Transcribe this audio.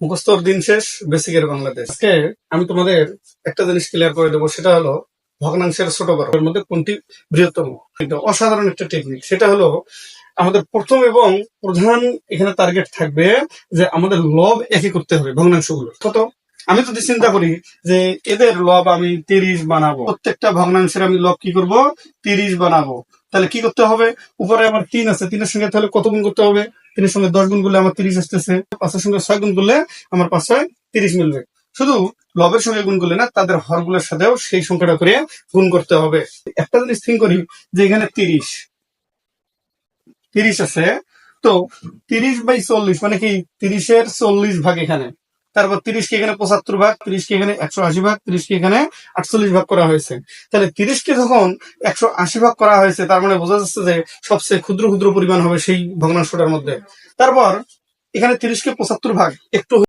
মুখস্থর দিন শেষ বেসিকের বাংলাদেশ। আমি তোমাদের একটা জিনিস ক্লিয়ার করে দেবো, সেটা হলো ভগ্নাংশের ছোট বড়। এর মধ্যে কোনটি বৃহত্তম? কিন্তু অসাধারণ একটা টেকনিক সেটা হলো আমাদের প্রথম এবং প্রধান এখানে টার্গেট থাকবে যে আমাদের লব একই করতে হবে ভগ্নাংশগুলো কত? আমি যদি চিন্তা করি যে এদের লব আমি তিরিশ বানাবো, প্রত্যেকটা ভগ্নাংশের আমি লব কি করব? তিরিশ বানাবো। তাহলে কি করতে হবে? উপরে আমার তিন আছে, তিনের সঙ্গে তাহলে কত গুণ করতে হবে? তিনের সঙ্গে দশ গুণ করলে আমার তিরিশ আসতেছে। পাঁচের সঙ্গে ছয় গুণ করলে আমার পাঁচশো তিরিশ মিলবে। শুধু লবের সঙ্গে গুণ করলে না, তাদের হরগুলোর সাথেও সেই সংখ্যাটা করে গুণ করতে হবে। একটা জিনিস থিঙ্ক করি যে এখানে তিরিশ। তিরিশ আছে। তো তিরিশ বাই চল্লিশ মানে কি? তিরিশের চল্লিশ ভাগ এখানে। তারপর তিরিশ কে এখানে পঁচাত্তর ভাগ তিরিশ কে এখানে একশো আশি ভাগ তিরিশ কে এখানে আটচল্লিশ ভাগ করা হয়েছে। তাহলে তিরিশকে যখন একশো আশি ভাগ করা হয়েছে, তার মানে বোঝা যাচ্ছে যে সবচেয়ে ক্ষুদ্র ক্ষুদ্র পরিমাণ হবে সেই ভগ্নাংশটার মধ্যে। তারপর এখানে তিরিশকে পঁচাত্তর ভাগ, একটু